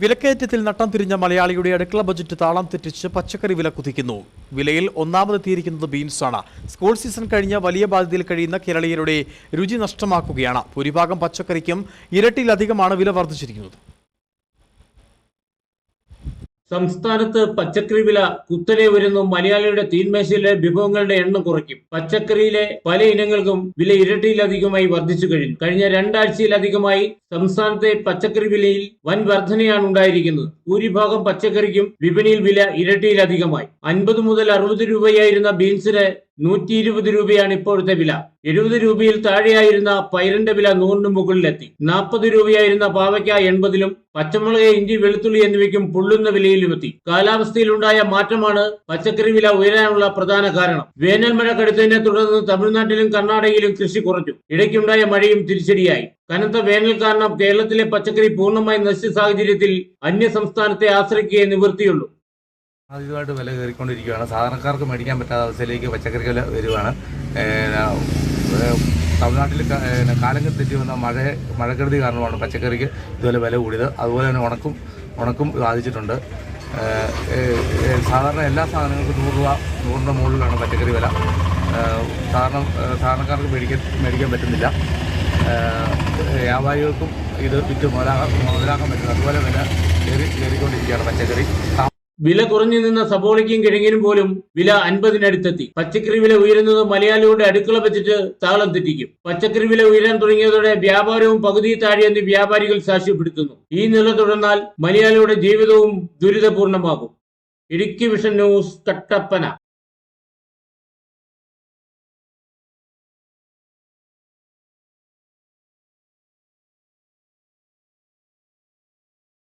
വിലക്കയറ്റത്തിൽ നട്ടം തിരിഞ്ഞ മലയാളിയുടെ അടുക്കള ബജറ്റ് താളം തെറ്റിച്ച് പച്ചക്കറി വില കുതിക്കുന്നു. വിലയിൽ ഒന്നാമതെത്തിയിരിക്കുന്നത് ബീൻസാണ്. സ്കൂൾ സീസൺ കഴിഞ്ഞ വലിയ ബാധ്യതയിൽ കഴിയുന്ന കേരളീയരുടെ രുചി നഷ്ടമാക്കുകയാണ്. ഭൂരിഭാഗം പച്ചക്കറിക്കും ഇരട്ടിയിലധികമാണ് വില വർദ്ധിച്ചിരിക്കുന്നത്. സംസ്ഥാനത്ത് പച്ചക്കറി വില കുത്തനെ വരുന്നു മലയാളിയുടെ തീന്മേശയിലെ വിഭവങ്ങളുടെ എണ്ണം കുറയ്ക്കും. പച്ചക്കറിയിലെ പല ഇനങ്ങൾക്കും വില ഇരട്ടിയിലധികമായി വർദ്ധിച്ചു കഴിഞ്ഞു. കഴിഞ്ഞ രണ്ടാഴ്ചയിലധികമായി സംസ്ഥാനത്തെ പച്ചക്കറി വിലയിൽ വൻ വർധനയാണ് ഉണ്ടായിരിക്കുന്നത്. ഭൂരിഭാഗം പച്ചക്കറിക്കും വിപണിയിൽ വില ഇരട്ടിയിലധികമായി. അൻപത് മുതൽ അറുപത് രൂപയായിരുന്ന ബീൻസിന് നൂറ്റി ഇരുപത് രൂപയാണ് ഇപ്പോഴത്തെ വില. എഴുപത് രൂപയിൽ താഴെയായിരുന്ന പൈറിന്റെ വില നൂറിന് മുകളിലെത്തി. നാൽപ്പത് രൂപയായിരുന്ന പാവയ്ക്ക എൺപതിലും പച്ചമുളക് ഇഞ്ചി വെളുത്തുള്ളി എന്നിവയ്ക്കും പൊള്ളുന്ന വിലയിലുമെത്തി. കാലാവസ്ഥയിലുണ്ടായ മാറ്റമാണ് പച്ചക്കറി വില ഉയരാനുള്ള പ്രധാന കാരണം. വേനൽ മഴ കടുത്തതിനെ തുടർന്ന് തമിഴ്നാട്ടിലും കർണാടകയിലും കൃഷി കുറഞ്ഞു. ഇടയ്ക്കുണ്ടായ മഴയും തിരിച്ചടിയായി. കനത്ത വേനൽ കാരണം കേരളത്തിലെ പച്ചക്കറി പൂർണമായി നശിച്ച സാഹചര്യത്തിൽ അന്യ സംസ്ഥാനത്തെ ആശ്രയിക്കുകയെ നിവൃത്തിയുള്ളൂ. ആദ്യമായിട്ട് വില കയറിക്കൊണ്ടിരിക്കുകയാണ്. സാധാരണക്കാർക്ക് മേടിക്കാൻ പറ്റാത്ത അവസ്ഥയിലേക്ക് പച്ചക്കറി വില വരുവാണ്. തമിഴ്നാട്ടിൽ കാലങ്ങൾ തെറ്റി വന്ന മഴ മഴക്കെടുതി കാരണമാണ് പച്ചക്കറിക്ക് ഇതുപോലെ വില കൂടിയത്. അതുപോലെ തന്നെ ഉണക്കും ഉണക്കും ബാധിച്ചിട്ടുണ്ട്. സാധാരണ എല്ലാ സാധനങ്ങൾക്കും നൂറ് രൂപ നൂറിന്റെ മുകളിലാണ് പച്ചക്കറി വില. സാധാരണ സാധാരണക്കാർക്ക് മേടിക്കാൻ മേടിക്കാൻ പറ്റുന്നില്ല. വ്യാപാരികൾക്കും ഇത് വിറ്റ് മുതലാക്കാൻ മുതലാക്കാൻ പറ്റുന്നത് അതുപോലെ വില കയറി കയറിക്കൊണ്ടിരിക്കുകയാണ് പച്ചക്കറി. വില കുറഞ്ഞു നിന്ന സബോളയ്ക്കും കിഴങ്ങിനും പോലും വില അൻപതിനടുത്തെത്തി. പച്ചക്കറി വില ഉയരുന്നത് മലയാളിയുടെ അടുക്കള വെച്ചിട്ട് താളം തെറ്റിക്കും. പച്ചക്കറി വില ഉയരാൻ തുടങ്ങിയതോടെ വ്യാപാരവും പകുതി താഴെയെന്ന് വ്യാപാരികൾ സാക്ഷ്യപ്പെടുത്തുന്നു. ഈ നില തുടർന്നാൽ മലയാളിയുടെ ജീവിതവും ദുരിതപൂർണമാകും. Idukki vision news Kattappana